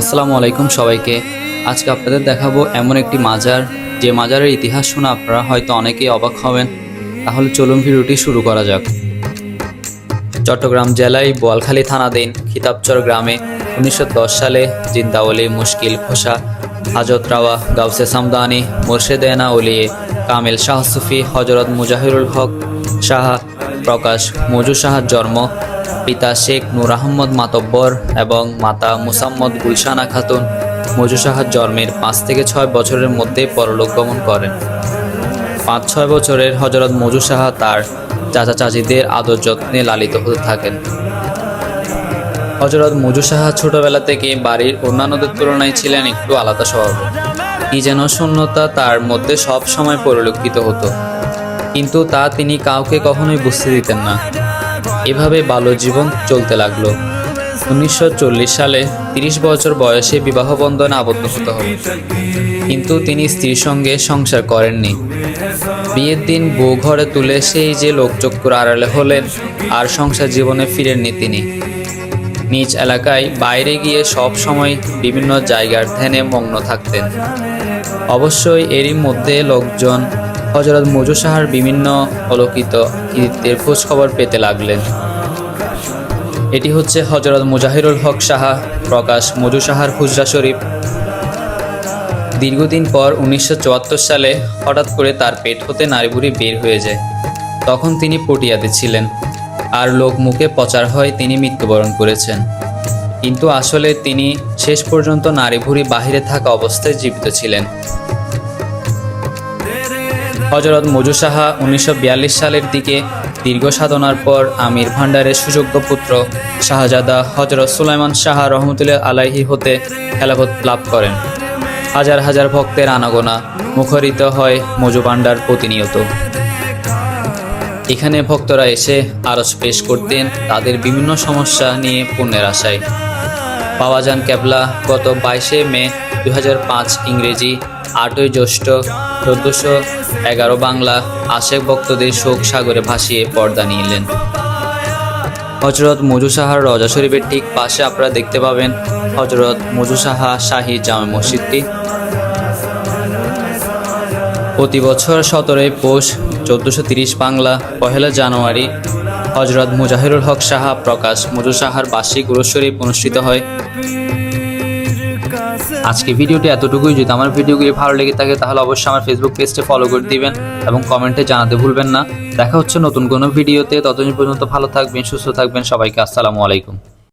আসসালামু আলাইকুম সবাইকে। আজকে আপনাদের দেখাবো এমন একটি মাজার। যে মাজারের ইতিহাস শুনে আপনারা হয়তো অনেকেই অবাক হবেন। তাহলে চলুন ভিডিওটি শুরু করা যাক। চট্টগ্রাম জেলায় বোয়ালখালী থানাধীন খিতাবচর গ্রামে উনিশশো দশ সালে জিন্দাওলি মুশকিল খোসা, হাজত রাওয়া গাউসে সামদানি মুর্শেদেনা ওলিয়ে কামিল শাহ সুফি হজরত মুজাহিরুল হক, শাহ প্রকাশ, মজু শাহার জন্ম পিতা শেখ নূর আহমদ মাতব্বর এবং মাতা মুসাম্মদ গুলশানা খাতুন মজু শাহার জন্মের পাঁচ থেকে ছয় বছরের মধ্যে পরলোক গমন করেন। পাঁচ ছয় বছরের হজরত মজু সাহা তার চাচা চাচিদের আদর যত্নে লালিত হতে থাকেন। হজরত মজু সাহা ছোটবেলা থেকে বাড়ির অন্যান্যদের তুলনায় ছিলেন একটু আলাদা স্বভাবের। কি যেন শূন্যতা তার মধ্যে সব সময় পরিলক্ষিত হতো। কিন্তু তা তিনি কাউকে কখনোই বুঝতে দিতেন না। এভাবে বাল্য জীবন চলতে লাগল। উনিশশো চল্লিশ সালে তিরিশ বছর বয়সে বিবাহ বন্ধনে আবদ্ধ হতে হবে কিন্তু তিনি স্ত্রীর সঙ্গে সংসার করেননি। বিয়ের দিন বউ ঘরে তুলে সেই যে লোকচক্ষুর আড়ালে হলেন, আর সংসার জীবনে ফিরেননি তিনি। নিজ এলাকায় বাইরে গিয়ে সব সময় বিভিন্ন জায়গার ধ্যানে মগ্ন থাকতেন। অবশ্যই এরই মধ্যে লোকজন হজরত মজু সাহার বিভিন্ন অলোকিত কৃতিত্বের খোঁজ খবর পেতে লাগলেন। এটি হচ্ছে হজরত মুজাহিরুল হক সাহা, প্রকাশ মজু সাহার হুজরা শরীফ। দীর্ঘদিন পর উনিশশো চুয়াত্তর সালে হঠাৎ করে তার পেট হতে নারীবুড়ি বের হয়ে যায়। তখন তিনি পটিয়াতে ছিলেন, আর লোক মুখে প্রচার হয় তিনি মৃত্যুবরণ করেছেন। কিন্তু আসলে তিনি শেষ পর্যন্ত নারীভুড়ি বাহিরে থাকা অবস্থায় জীবিত ছিলেন। হজরত মজু সাহা উনিশশো সালের দিকে দীর্ঘ সাধনার পর আমির ভান্ডারের সুযোগ্য পুত্র শাহজাদা হজরত সুলাইমান শাহ রহমতুল্লাহ আলাইহি হতে খেলাফত লাভ করেন। হাজার হাজার ভক্তের আনাগোনা মুখরিত হয় মজু ভান্ডার প্রতিনিয়ত। এখানে ভক্তরা এসে আরজ পেশ করতেন তাদের বিভিন্ন সমস্যা নিয়ে পুণ্যের আশায়। পাওয়া যান ক্যাবলা গত বাইশে মে দু হাজার পাঁচ ইংরেজি আটই জ্যৈষ্ঠ, চোদ্দশো এগারো বাংলা আশেক ভক্তদের শোক সাগরে ভাসিয়ে পর্দা নিলেন। হজরত মজু সাহার রজা শরীফের ঠিক পাশে আপনারা দেখতে পাবেন হজরত মজু সাহা শাহী জামে মসজিদটি। প্রতি বছর সতেরোই পৌষ চোদ্দোশো তিরিশ বাংলা পহেলা জানুয়ারি হজরত মুজাহিরুল হক সাহা প্রকাশ মজু সাহার বার্ষিক শরীফ অনুষ্ঠিত হয়। আজকে ভিডিওটি এতটুকুই। যদি আমার ভিডিওগুলি ভালো লেগে থাকে, তাহলে অবশ্যই আমার ফেসবুক পেজটি ফলো করে দিবেন এবং কমেন্টে জানাতে ভুলবেন না। দেখা হচ্ছে নতুন কোনো ভিডিওতে। ততদিন পর্যন্ত ভালো থাকবেন, সুস্থ থাকবেন সবাইকে। আসসালামু আলাইকুম।